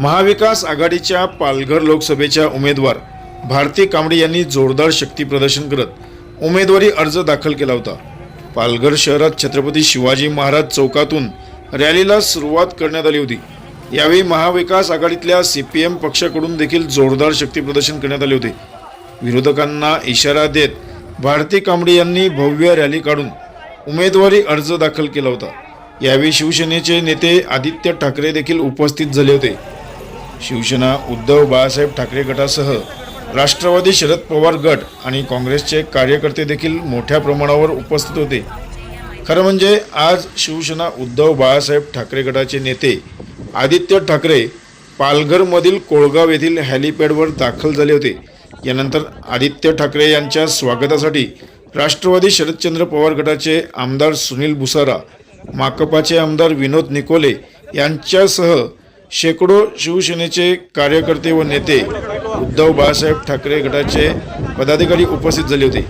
महाविकास आघाडीच्या पालघर लोकसभेच्या उमेदवार भारती कांबळे यांनी जोरदार शक्ती प्रदर्शन करत उमेदवारी अर्ज दाखल केला होता. पालघर शहरात छत्रपती शिवाजी महाराज चौकातून रॅलीला सुरुवात करण्यात आली होती. यावेळी महाविकास आघाडीतल्या सी पी एम पक्षाकडून देखील जोरदार शक्ती प्रदर्शन करण्यात आले होते. विरोधकांना इशारा देत भारती कांबळे यांनी भव्य रॅली काढून उमेदवारी अर्ज दाखल केला होता. यावेळी शिवसेनेचे नेते आदित्य ठाकरे देखील उपस्थित झाले होते. शिवसेना उद्धव बाळासाहेब ठाकरे गटासह राष्ट्रवादी शरद पवार गट आणि काँग्रेसचे कार्यकर्ते देखील मोठ्या प्रमाणावर उपस्थित होते. खरं म्हणजे आज शिवसेना उद्धव बाळासाहेब ठाकरे गटाचे नेते आदित्य ठाकरे पालघरमधील कोळगाव येथील हॅलिपॅडवर दाखल झाले होते. यानंतर आदित्य ठाकरे यांच्या स्वागतासाठी राष्ट्रवादी शरदचंद्र पवार गटाचे आमदार सुनील भुसारा माकपाचे आमदार विनोद निकोले यांच्यासह शेकडो शिवसेनेचे कार्यकर्ते व नेते उद्धव बाळासाहेब ठाकरे गटाचे पदाधिकारी उपस्थित झाले होते.